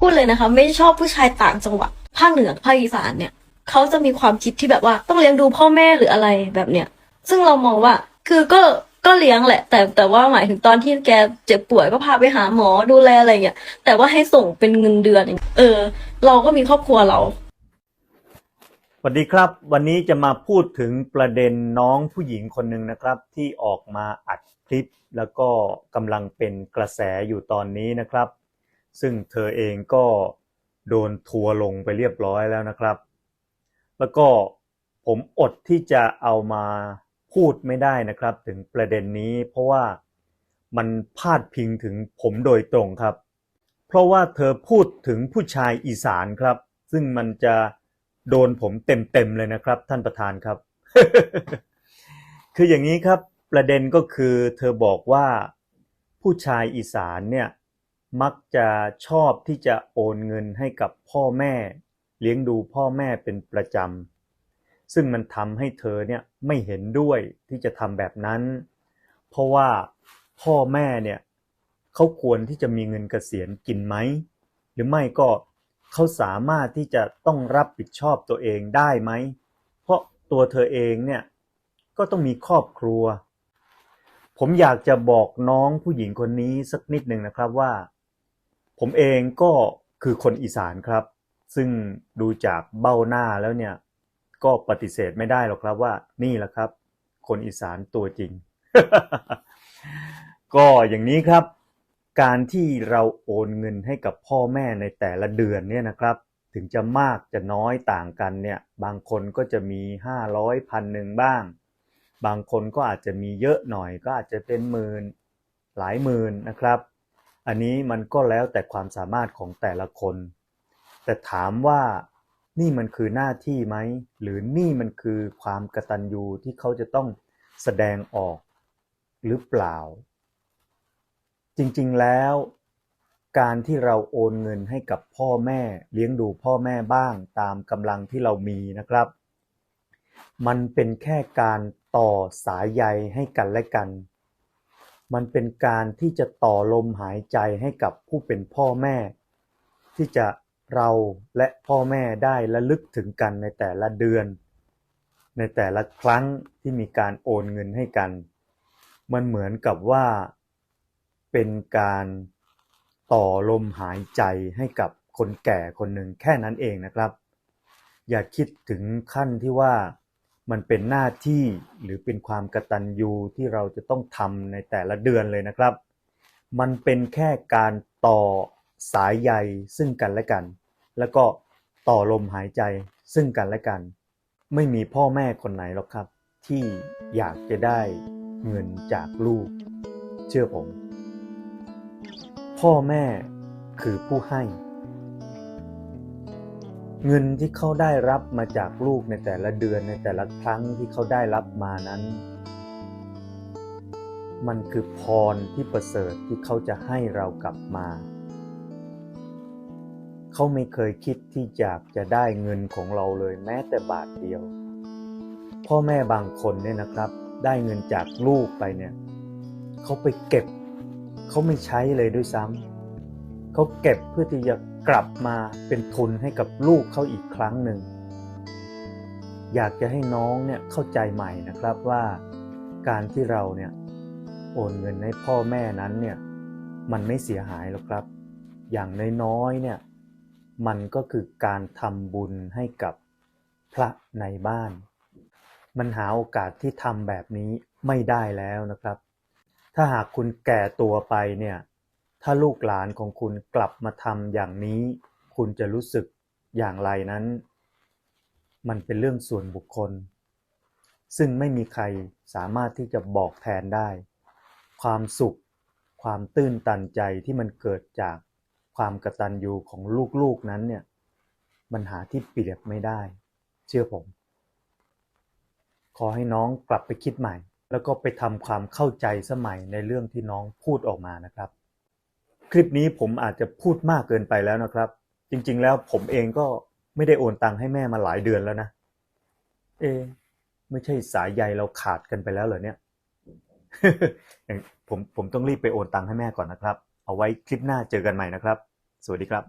พูดเลยนะคะ ไม่ชอบผู้ชายต่างจังหวัดภาคเหนือภาคอีสานเนี่ยเขาจะมีความคิดที่แบบว่าต้องเลี้ยงดูพ่อแม่หรืออะไรแบบเนี้ยซึ่งเรามองว่าคือก็ก็เลี้ยงแหละ แต่แต่ว่าหมายถึงตอนที่แกเจ็บป่วยก็พาไปหาหมอดูแลอะไรอย่างเงี้ยแต่ว่าให้ส่งเป็นเงินเดือนเออ เราก็มีครอบครัวเราสวัสดีครับ วันนี้จะมาพูดถึงประเด็นน้องผู้หญิงคนหนึ่งนะครับ ที่ออกมาอัดคลิป แล้วก็กำลังเป็นกระแสอยู่ตอนนี้นะครับ ซึ่งเธอเองก็โดนทัวลงไปเรียบร้อยแล้วนะครับ แล้วก็ผมอดที่จะเอามาพูดไม่ได้นะครับ ถึงประเด็นนี้ เพราะว่ามันพาดพิงถึงผมโดยตรงครับ เพราะว่าเธอพูดถึงผู้ชายอีสานครับ ซึ่งมันจะโดนผมเต็มๆเลยนะครับ ท่านประธานครับ คืออย่างนี้ครับ ประเด็นก็คือเธอบอกว่าผู้ชายอีสานเนี่ย มักจะชอบที่จะโอนเงินให้กับพ่อแม่ เลี้ยงดูพ่อแม่เป็นประจำ ซึ่งมันทำให้เธอเนี่ยไม่เห็นด้วยที่จะทำแบบนั้น เพราะว่าพ่อแม่เนี่ยเขาควรที่จะมีเงินเกษียณกินไหม หรือไม่ก็เขาสามารถที่จะต้องรับผิดชอบตัวเองได้ไหม เพราะตัวเธอเองเนี่ยก็ต้องมีครอบครัว ผมอยากจะบอกน้องผู้หญิงคนนี้สักนิดหนึ่งนะครับว่า ผมเองก็คือคนอีสานครับ ซึ่งดูจากเบ้าหน้าแล้วเนี่ย ก็ปฏิเสธไม่ได้หรอกครับว่านี่แหละครับ คนอีสานตัวจริง ก็อย่างนี้ครับ การที่เราโอนเงินให้กับพ่อแม่ในแต่ละเดือนเนี่ยนะครับ ถึงจะมากจะน้อยต่างกันเนี่ย บางคนก็จะมี500พันหนึ่งบ้าง บางคนก็อาจจะมีเยอะหน่อยก็อาจจะเป็นหมื่นหลายหมื่นนะครับ อันนี้มันก็แล้วแต่ความสามารถของแต่ละคน แต่ถามว่านี่มันคือหน้าที่ไหม หรือนี่มันคือความกตัญญูที่เขาจะต้องแสดงออกหรือเปล่า จริงๆแล้ว การที่เราโอนเงินให้กับพ่อแม่ เลี้ยงดูพ่อแม่บ้างตามกำลังที่เรามีนะครับ มันเป็นแค่การต่อสายใยให้กันและกัน มันเป็นการที่จะต่อลมหายใจให้กับผู้เป็นพ่อแม่ ที่จะเราและพ่อแม่ได้ระลึกถึงกันในแต่ละเดือน ในแต่ละครั้งที่มีการโอนเงินให้กัน มันเหมือนกับว่าเป็นการต่อลมหายใจให้กับคนแก่คนหนึ่งแค่นั้นเองนะครับ อย่าคิดถึงขั้นที่ว่า มันเป็นหน้าที่หรือเป็นความกตัญญูที่เราจะต้องทำในแต่ละเดือนเลยนะครับ มันเป็นแค่การต่อสายใยซึ่งกันและกัน แล้วก็ต่อลมหายใจซึ่งกันและกัน ไม่มีพ่อแม่คนไหนหรอกครับ ที่อยากจะได้เงินจากลูก เชื่อผม พ่อแม่คือผู้ให้ เงินที่เขาได้รับมาจากลูกในแต่ละเดือนในแต่ละครั้งที่เขาได้รับมานั้น มันคือพรที่ประเสริฐที่เขาจะให้เรากลับมา เขาไม่เคยคิดที่อยากจะได้เงินของเราเลยแม้แต่บาทเดียว พ่อแม่บางคนเนี่ยนะครับ ได้เงินจากลูกไปเนี่ยเขาไปเก็บ เขาไม่ใช้เลยด้วยซ้ำเขาเก็บเพื่อที่จะ กลับมาเป็นทุนให้กับลูกเขาอีกครั้งหนึ่ง อยากจะให้น้องเนี่ยเข้าใจใหม่นะครับว่าการที่เราเนี่ยโอนเงินให้พ่อแม่นั้นเนี่ยมันไม่เสียหายหรอกครับ อย่างน้อยๆเนี่ยมันก็คือการทำบุญให้กับพระในบ้าน มันหาโอกาสที่ทำแบบนี้ไม่ได้แล้วนะครับ ถ้าหากคุณแก่ตัวไปเนี่ย ถ้าลูกหลานของคุณกลับมาทำอย่างนี้ คุณจะรู้สึกอย่างไรนั้น มันเป็นเรื่องส่วนบุคคล ซึ่งไม่มีใครสามารถที่จะบอกแทนได้ ความสุข ความตื้นตันใจที่มันเกิดจากความกตัญญูของลูกๆนั้นเนี่ยมันหาที่เปรียบไม่ได้ เชื่อผม ขอให้น้องกลับไปคิดใหม่ แล้วก็ไปทำความเข้าใจสมัยในเรื่องที่น้องพูดออกมานะครับ คลิปนี้ผมอาจจะพูดมากเกินไปแล้วนะครับ จริง ๆ แล้วผมเองก็ไม่ได้โอนตังค์ให้แม่มาหลายเดือนแล้วนะ เอ ไม่ใช่สายใยเราขาดกันไปแล้วเหรอเนี่ยผมผมต้องรีบไปโอนตังค์ให้แม่ก่อนนะครับ เอาไว้คลิปหน้าเจอกันใหม่นะครับ สวัสดีครับ